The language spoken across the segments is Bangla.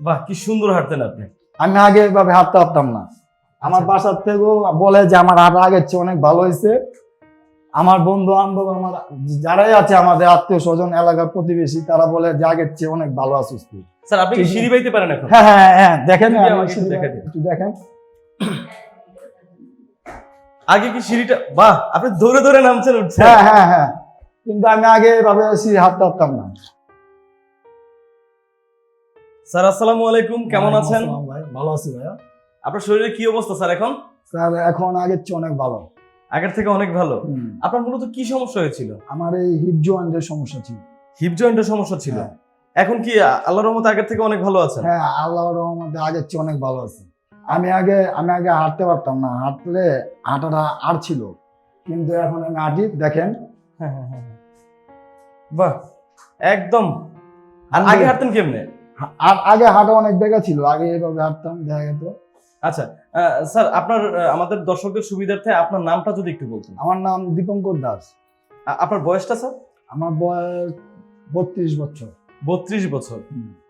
বাহ কি সুন্দর হাঁটতেন আপনি। আমি আগে এভাবে হাঁটতে পারতাম না। আমার আচ্ছা। বাসার থেকেও বলে যে আমার হাঁটা আগের চেয়ে অনেক ভালো হয়েছে। আমার বন্ধু বান্ধব আমার যারাই আছে আমাদের আত্মীয় স্বজন এলাকার প্রতিবেশী তারা বলে যে আগের চেয়ে অনেক ভালো আছিস তুই। স্যার আপনি কি সিঁড়ি বাইতে পারেন এখন? হ্যাঁ হ্যাঁ হ্যাঁ দেখেন আমি একটু দেখেন। আগে কি সিঁড়িটা বাহ আপনি দৌড়ে দৌড়ে নামছেন উঠছেন। হ্যাঁ হ্যাঁ হ্যাঁ। কিন্তু আমি আগে এভাবে সিঁড়ি হাঁটতে পারতাম না। স্যার আসসালামু আলাইকুম। কেমন আছেন? ভাই। ভালো আছি ভাইয়া। আপনার শরীরে কি অবস্থা স্যার এখন? স্যার এখন আগের চেয়ে অনেক ভালো। আগের থেকে অনেক ভালো। আপনার মূলত কি সমস্যা হয়েছিল? আমার এই হিপ জয়েন্টের সমস্যা ছিল। হিপ জয়েন্টের সমস্যা ছিল? হ্যাঁ। এখন কি আল্লাহর রহমতে আগের থেকে অনেক ভালো আছেন? হ্যাঁ আল্লাহর রহমতে আগের চেয়ে অনেক ভালো আছে। আমি আগে আমি আগে হাঁটতে পারতাম না। হাঁটলে হাঁটাটা আর ছিল। কিন্তু এখন আমি হাঁটি দেখেন। হ্যাঁ, হ্যাঁ, হ্যাঁ, হ্যাঁ। বাহ একদম। আর আগে হাঁটতেন কেমনে? আর আগে হাঁটা অনেক দেখা ছিল আগে এভাবে হাঁটতাম দেখা যেত। আচ্ছা স্যার আপনার আমাদের দর্শকদের সুবিধার্থে আপনার নামটা যদি একটু বলতেন। আমার নাম দীপঙ্কর দাস। আপনার বয়সটা স্যার? আমার বয়স বত্রিশ বছর। বত্রিশ বছর।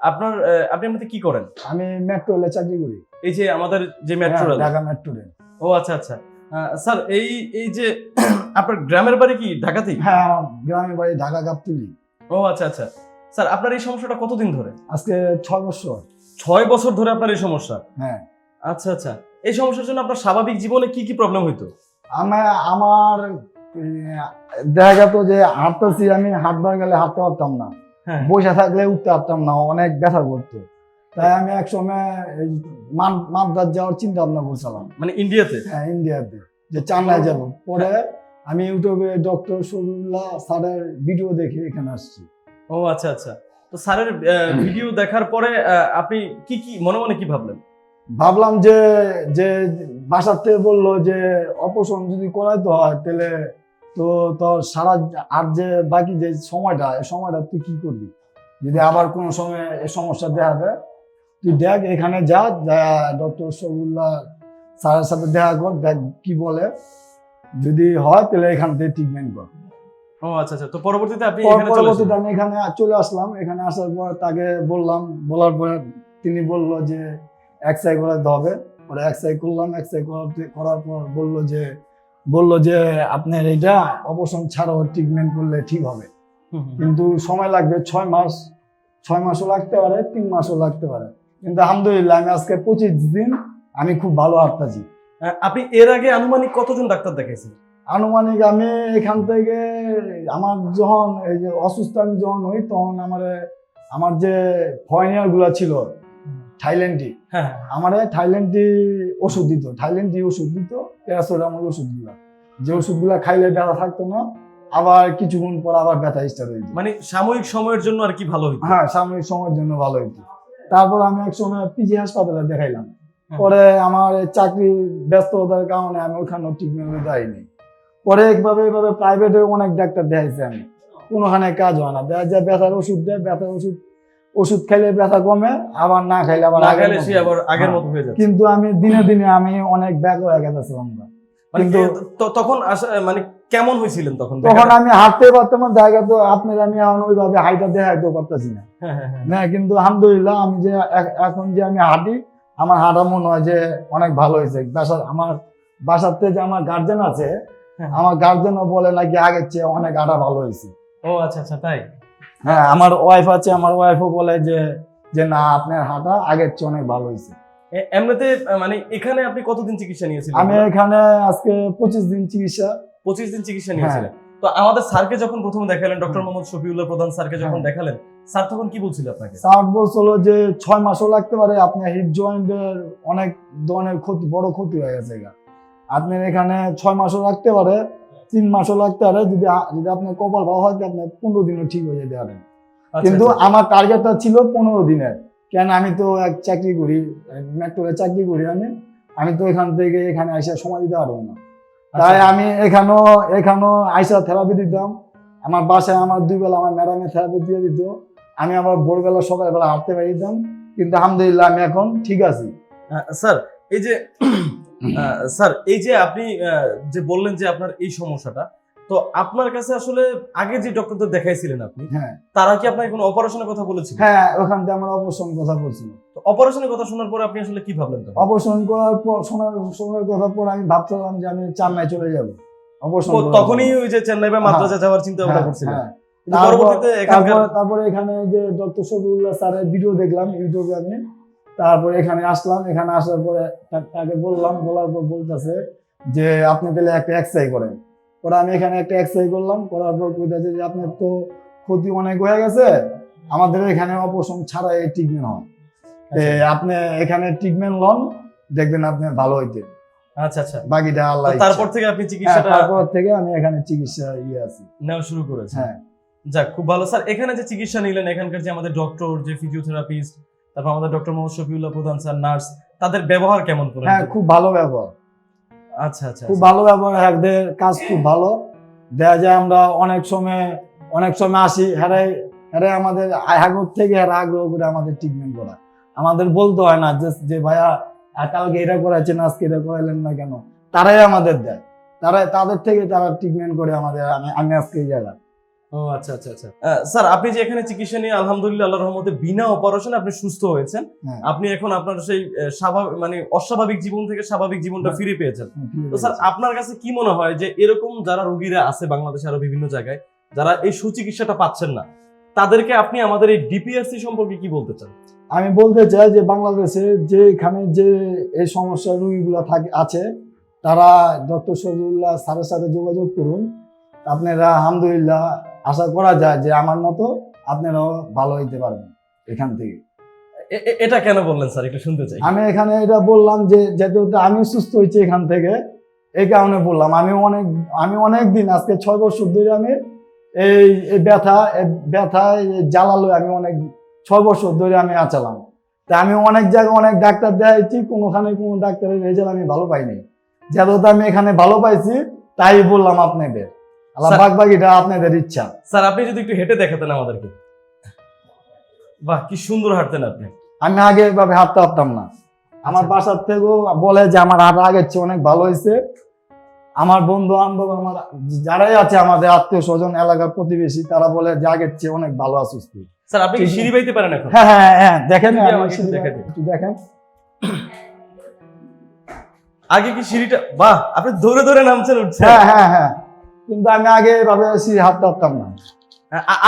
আপনার আপনি এমনিতে কি করেন? আমি মেট্রো রেলে চাকরি করি। এই যে আমাদের যে মেট্রো হ্যাঁ, রেল। Dhaka metro rail. ও আচ্ছা আচ্ছা। স্যার এই এই যে আপনার গ্রামের বাড়ি কি ঢাকাতেই? হ্যাঁ গ্রামের বাড়ি ঢাকা গাবতুলি। ও আচ্ছা আচ্ছা। স্যার আপনার এই সমস্যাটা কতদিন ধরে? আজকে ছয় বছর। ছয় বছর ধরে আপনার এই সমস্যা? হ্যাঁ। আচ্ছা আচ্ছা। এই সমস্যার জন্য আপনার স্বাভাবিক জীবনে কি কি প্রবলেম হইতো? আমার আমার দেখা যেত যে হাঁটতেছি আমি হাঁটবার গেলে হাঁটতে পারতাম না। হ্যাঁ। বসে থাকলে উঠতে পারতাম না অনেক ব্যথা করতো। তাই আমি এক সময় মাদ্রাজ যাওয়ার চিন্তা ভাবনা করছিলাম। মানে ইন্ডিয়াতে? হ্যাঁ ইন্ডিয়াতে। যে চান্নাই যাব। পরে আমি ইউটিউবে ডক্টর শরীফুল্লাহ স্যারের ভিডিও দেখে এখানে আসছি। ও আচ্ছা আচ্ছা। তো স্যারের ভিডিও দেখার পরে আপনি কি কি মনে মনে কি ভাবলেন? ভাবলাম যে যে বাসার থেকে বলল যে অপারেশন যদি করাইতে হয় তাহলে তো তোর সারা আর যে বাকি যে সময়টা এই সময়টা তুই কি করবি? যদি আবার কোনো সময় এই সমস্যা দেখা দেয় তুই দেখ এখানে যা ডক্টর শরীফুল্লাহ স্যারের সাথে দেখা কর দেখ কি বলে। যদি হয় তাহলে এখান থেকে ট্রিটমেন্ট কর। ও আচ্ছা আচ্ছা। তো পরবর্তীতে আপনি এখানে পরবর্তীতে আমি এখানে চলে আসলাম। এখানে আসার পর তাকে বললাম বলার পরে তিনি বলল যে এক্সাই করাতে হবে। পরে এক্সাই করলাম। এক্সাই করার পর বলল যে বলল যে আপনার এটা অবসর ছাড়াও ট্রিটমেন্ট করলে ঠিক হবে। কিন্তু সময় লাগবে ছয় মাস। ছয় মাসও লাগতে পারে তিন মাসও লাগতে পারে। কিন্তু আলহামদুলিল্লাহ আমি আজকে পঁচিশ দিন আমি খুব ভালো হাঁটতেছি আহ, আপনি এর আগে আনুমানিক কতজন ডাক্তার দেখাইছেন? আনুমানিক আমি এখান থেকে আমার যখন এই যে অসুস্থ আমি যখন হই তখন আমার আমার যে ফয়নিয়ারগুলা ছিল থাইল্যান্ডি হ্যাঁ হ্যাঁ। আমার থাইল্যান্ডি ওষুধ দিত থাইল্যান্ডি ওষুধ দিত প্যারাসোডামল ওষুধগুলা যে ওষুধগুলা খাইলে ব্যথা থাকতো না আবার কিছুক্ষণ পর আবার ব্যথা স্টার্ট যেত। মানে সাময়িক সময়ের জন্য আর কি ভালো হইতো? হ্যাঁ সাময়িক সময়ের জন্য ভালো হইতো। তারপর আমি এক সময় পিজি হাসপাতালে দেখাইলাম। হ্যাঁ। পরে আমার চাকরি ব্যস্ততার কারণে আমি ওখানে ট্রিটমেন্ট দেয়নি পরে একভাবে এভাবে প্রাইভেটে অনেক ডাক্তার দেখাইছে আমি কোনোখানে কাজ হয় না দেখা যায় ব্যথার ওষুধ দেয় ব্যথার ওষুধ ওষুধ খাইলে ব্যথা কমে আবার না খাইলে আবার আগের মতো। আবার আগের হ্যাঁ। মতো হয়ে কিন্তু আমি দিনে দিনে আমি অনেক ব্যাক হয়ে গেছিলাম মানে কিন্তু- তখন মানে কেমন হয়েছিলেন তখন তখন আমি হাঁটতে পারতাম জায়গা তো আপনার আমি এখন ওইভাবে হাইটা দেখাইতে পারতেছি না হ্যাঁ হ্যাঁ হ্যাঁ না কিন্তু আলহামদুলিল্লাহ আমি যে এখন যে আমি হাঁটি আমার হাঁটা মনে হয় যে অনেক ভালো হয়েছে বাসার আমার থেকে যে আমার গার্জেন আছে। আমার গার্জেনও বলে নাকি আগের চেয়ে অনেক হাঁটা ভালো হয়েছে। ও আচ্ছা আচ্ছা তাই? হ্যাঁ আমার ওয়াইফ আছে আমার ওয়াইফও বলে যে যে না আপনার হাঁটা আগের চেয়ে অনেক ভালো হয়েছে। এমনিতে মানে এখানে আপনি কতদিন চিকিৎসা নিয়েছিলেন? আমি এখানে আজকে পঁচিশ দিন চিকিৎসা। পঁচিশ দিন চিকিৎসা হ্যাঁ। নিয়েছিলেন তো আমাদের স্যারকে যখন প্রথমে দেখালেন ডক্টর মোহাম্মদ শফিউল্লাহ প্রধান স্যারকে যখন হ্যাঁ। দেখালেন স্যার তখন কি বলছিল আপনাকে? স্যার বলছিল যে ছয় মাসও লাগতে পারে আপনার হিপ জয়েন্টের অনেক ধরনের ক্ষতি বড় ক্ষতি হয়ে গেছে। আপনার এখানে ছয় মাসও লাগতে পারে তিন মাসও লাগতে পারে যদি যদি আপনার কপাল ভালো হয় আপনি পনেরো দিনও ঠিক হয়ে যেতে পারেন আচ্ছা, কিন্তু আচ্ছা। আমার টার্গেটটা ছিল পনেরো দিনের। কেন আমি তো এক চাকরি করি মেট্রোতে চাকরি করি আমি আমি তো এখান থেকে এখানে আইসা সময় দিতে পারব না। তাই আচ্ছা। আমি এখানেও এখানেও আইসা থেরাপি দিতাম। আমার বাসায় আমার দুই বেলা আমার ম্যাডামে থেরাপি দিয়ে দিত। আমি আবার ভোরবেলা সকালবেলা হাঁটতে পারি দিতাম। কিন্তু আলহামদুলিল্লাহ আমি এখন ঠিক আছি। স্যার এই যে স্যার এই যে আপনি যে বললেন যে আপনার এই সমস্যাটা তো আপনার কাছে আসলে আগে যে ডক্টরদের দেখাইছিলেন আপনি হ্যাঁ। তারা কি আপনাকে কোনো অপারেশনের কথা বলেছিল? হ্যাঁ ওখান থেকে আমরা অবশ্যই কথা বলছিলাম তো অপারেশনের কথা শোনার পরে আপনি আসলে কি ভাবলেন তখন? অপারেশন করার পর শোনার সময়ের কথা পর আমি ভাবছিলাম যে আমি চেন্নাই চলে যাব। অপারেশন তখনই ওই যে চেন্নাই বা মাদ্রাজে যাওয়ার চিন্তা ভাবনা হ্যাঁ, করছিলেন। হ্যাঁ। তারপর- এখানে যে ডক্টর শফিউল্লাহ স্যারের ভিডিও দেখলাম ইউটিউবে আমি তারপরে এখানে আসলাম এখানে আসার পরে তাকে বললাম বলার পর বলতেছে যে আপনি তাহলে একটা এক্সারসাইজ করেন। পরে আমি এখানে একটা এক্সারসাইজ করলাম করার পর কইতাছে যে আপনার তো ক্ষতি অনেক হয়ে গেছে আমাদের এখানে অপারেশন ছাড়া এই ট্রিটমেন্ট হয়। আপনি এখানে ট্রিটমেন্ট লন দেখবেন আপনি ভালো হইতে। আচ্ছা আচ্ছা। বাকিটা আল্লাহ তারপর থেকে আপনি হ্যাঁ, চিকিৎসাটা তারপর থেকে আমি এখানে চিকিৎসা ইয়ে আছি। নেওয়া শুরু করেছেন। হ্যাঁ। যাক খুব ভালো। স্যার এখানে যে চিকিৎসা নিলেন এখানকার যে আমাদের ডক্টর যে ফিজিওথেরাপিস্ট তারপর আমাদের ডক্টর মোহাম্মদ শফিউল্লাহ প্রধান স্যার নার্স তাদের ব্যবহার কেমন করে হ্যাঁ খুব ভালো ব্যবহার। আচ্ছা আচ্ছা খুব ভালো ব্যবহার এদের কাজ খুব ভালো। দেখা যায় আমরা অনেক সময় অনেক সময় আসি হ্যাঁ হ্যাঁ আমাদের আগ্রহ থেকে হ্যাঁ আগ্রহ করে আমাদের ট্রিটমেন্ট করা আমাদের বলতে হয় না যে যে ভাইয়া কালকে এটা করাইছেন আজকে এটা করাইলেন না কেন? তারাই আমাদের দেয়। তারা তাদের থেকে তারা ট্রিটমেন্ট করে আমাদের আমি আমি আজকে এই জায়গা ও আচ্ছা আচ্ছা আচ্ছা। স্যার আপনি যে এখানে চিকিৎসা নিয়ে আলহামদুলিল্লাহ আল্লাহর রহমতে বিনা অপারেশনে আপনি সুস্থ হয়েছেন। হ্যাঁ। আপনি এখন আপনার সেই স্বাভাবিক মানে অস্বাভাবিক জীবন থেকে স্বাভাবিক জীবনটা হ্যাঁ। ফিরে পেয়েছেন। তো স্যার আপনার কাছে কি মনে হয় যে এরকম যারা রোগীরা আছে বাংলাদেশে আরও বিভিন্ন জায়গায় যারা এই সুচিকিৎসাটা পাচ্ছেন না তাদেরকে আপনি আমাদের এই ডিপিআরসি সম্পর্কে কি বলতে চান? আমি বলতে চাই যে বাংলাদেশে যে এখানে যে এই সমস্যার রোগীগুলো থাকে আছে তারা ডক্টর শফিউল্লাহ স্যারের সাথে যোগাযোগ করুন। আপনারা আলহামদুলিল্লাহ আশা করা যায় যে আমার মতো আপনারাও ভালো হইতে পারবেন এখান থেকে। এটা কেন বললেন স্যার? একটু শুনতে চাই। আমি এখানে এটা বললাম যে যেহেতু আমি সুস্থ হয়েছি এখান থেকে এই কারণে বললাম আমি অনেক আমি অনেক দিন আজকে ছয় বছর ধরে আমি এই এই ব্যথা ব্যথা জ্বালালো আমি অনেক ছয় বছর ধরে আমি আচালাম। তা আমি অনেক জায়গায় অনেক ডাক্তার দেখাইছি কোনোখানে কোনো ডাক্তারের রেজাল্ট আমি ভালো পাইনি। যেহেতু আমি এখানে ভালো পাইছি তাই বললাম আপনাদের। আপনাদের ইচ্ছা। স্যার আপনি যদি একটু হেঁটে দেখাতেন আমাদেরকে। বাহ কি সুন্দর হাঁটতেন আপনি। আমি আগে এভাবে হাঁটতে পারতাম না। আমার আচ্ছা। বাসার থেকেও বলে যে আমার হাঁটা আগের চেয়ে অনেক ভালো হয়েছে। আমার বন্ধু বান্ধব আমার যারাই আছে আমাদের আত্মীয় স্বজন এলাকার প্রতিবেশী তারা বলে যে আগের চেয়ে অনেক ভালো আছিস তুই। স্যার আপনি সিঁড়ি বাইতে পারেন এখন? হ্যাঁ হ্যাঁ হ্যাঁ দেখেন আমি আমাকে একটু দেখেন। আগে কি সিঁড়িটা বাহ আপনি ধরে ধরে নামছেন উঠছেন হ্যাঁ হ্যাঁ হ্যাঁ। কিন্তু আমি আগে এভাবে হাঁটতে পারতাম না।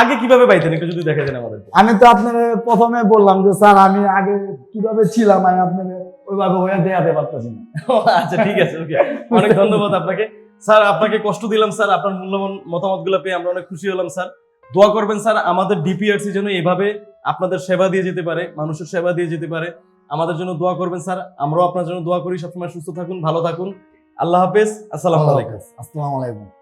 আগে কীভাবে পাইতেন একটু যদি দেখা দেন আমাদেরকে। আমি তো আপনার প্রথমে বললাম যে স্যার আমি আগে কীভাবে ছিলাম? আমি আপনার ওইভাবে হয়ে দেখাতে পারতেছি না। আচ্ছা ঠিক আছে ওকে। অনেক ধন্যবাদ আপনাকে। স্যার আপনাকে কষ্ট দিলাম স্যার। আপনার মূল্যবান মতামতগুলো পেয়ে আমরা অনেক খুশি হলাম স্যার। দোয়া করবেন স্যার আমাদের ডিপিআরসি যেন এভাবে আপনাদের সেবা দিয়ে যেতে পারে মানুষের সেবা দিয়ে যেতে পারে। আমাদের জন্য দোয়া করবেন স্যার। আমরাও আপনার জন্য দোয়া করি। সবসময় সুস্থ থাকুন ভালো থাকুন। আল্লাহ হাফেজ। আসসালামু আলাইকুম। আসসালামু আলাইকুম।